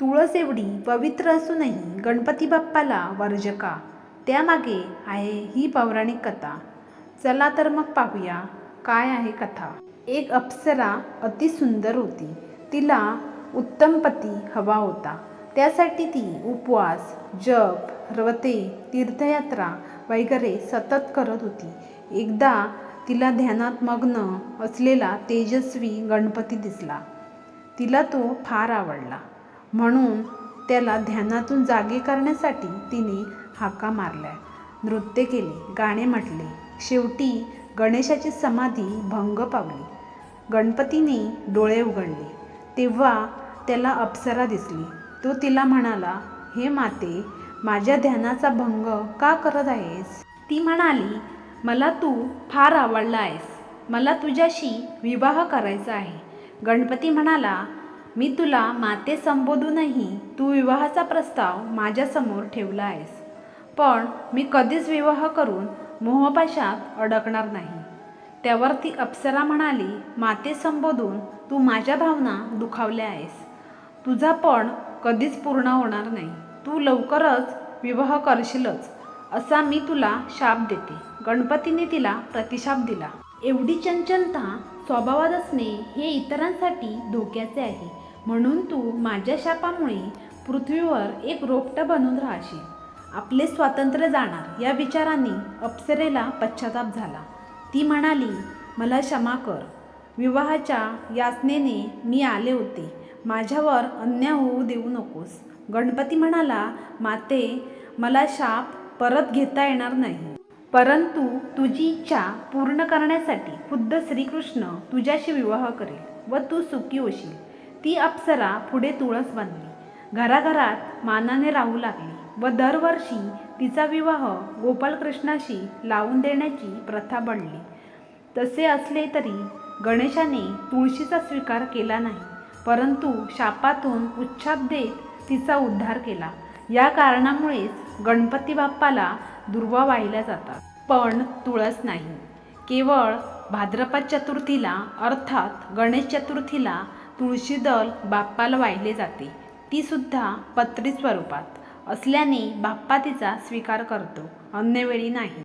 तुळस एवढी पवित्र असूनही गणपती बाप्पाला वर्जका. त्यामागे आहे ही पौराणिक कथा. चला तर मग पाहूया काय आहे कथा. एक अप्सरा अतिसुंदर होती. तिला उत्तम पती हवा होता. त्यासाठी ती उपवास जप व्रते तीर्थयात्रा वगैरे सतत करत होती. एकदा तिला ध्यानात मग्न असलेला तेजस्वी गणपती दिसला. तिला तो फार आवडला. म्हणून त्याला ध्यानातून जागे करण्यासाठी तिने हाका मारल्या. नृत्य केले गाणे म्हटले. शेवटी गणेशाची समाधी भंग पावली. गणपतीने डोळे उघडले. तेव्हा त्याला अप्सरा दिसली. तो तिला म्हणाला हे माते माझ्या ध्यानाचा भंग का करत आहेस? ती म्हणाली मला तू फार आवडला आहेस. मला तुझ्याशी विवाह करायचा आहे. गणपती म्हणाला मी तुला माते संबोधूनही तू विवाहाचा प्रस्ताव माझ्यासमोर ठेवला आहेस. पण मी कधीच विवाह करून मोहपाशात अडकणार नाही. त्यावर ती अप्सरा म्हणाली माते संबोधून तू माझ्या भावना दुखावल्या आहेस. तुझा पण कधीच पूर्ण होणार नाही. तू लवकरच विवाह करशीलच. असा मी तुला शाप देते. गणपतीने तिला प्रतिशाप दिला. एवढी चंचलता स्वभावात असणे हे इतरांसाठी धोक्याचे आहे. म्हणून तू माझ्या शापामुळे पृथ्वीवर एक रोपटं बनून राहशील. आपले स्वातंत्र्य जाणार. या विचाराने अप्सरेला पश्चाताप झाला. ती म्हणाली मला क्षमा कर. विवाहाच्या याचनेने मी आले होते. माझ्यावर अन्याय होऊ देऊ नकोस. गणपती म्हणाला माते मला शाप परत घेता येणार नाही. परंतु तुझी इच्छा पूर्ण करण्यासाठी खुद्द श्रीकृष्ण तुझ्याशी विवाह करेल व तू सुखी होशील. ती अप्सरा पुढे तुळस बांधली. घराघरात मानाने राहू लागली व दरवर्षी तिचा विवाह गोपालकृष्णाशी लावून देण्याची प्रथा बनली तसे असले तरी गणेशाने तुळशीचा स्वीकार केला नाही. परंतु शापातून उच्छाप देत तिचा उद्धार केला. या कारणामुळेच गणपती बाप्पाला दुर्वा वाहिल्या जातात. पण तुळस नाही. केवळ भाद्रपद चतुर्थीला अर्थात गणेश चतुर्थीला तुळशी दल बाप्पाला वाहिले जाते. ती सुद्धा पत्री स्वरूपात. असल्याने बाप्पा तिचा स्वीकार करतो. अन्यवेळी नाही.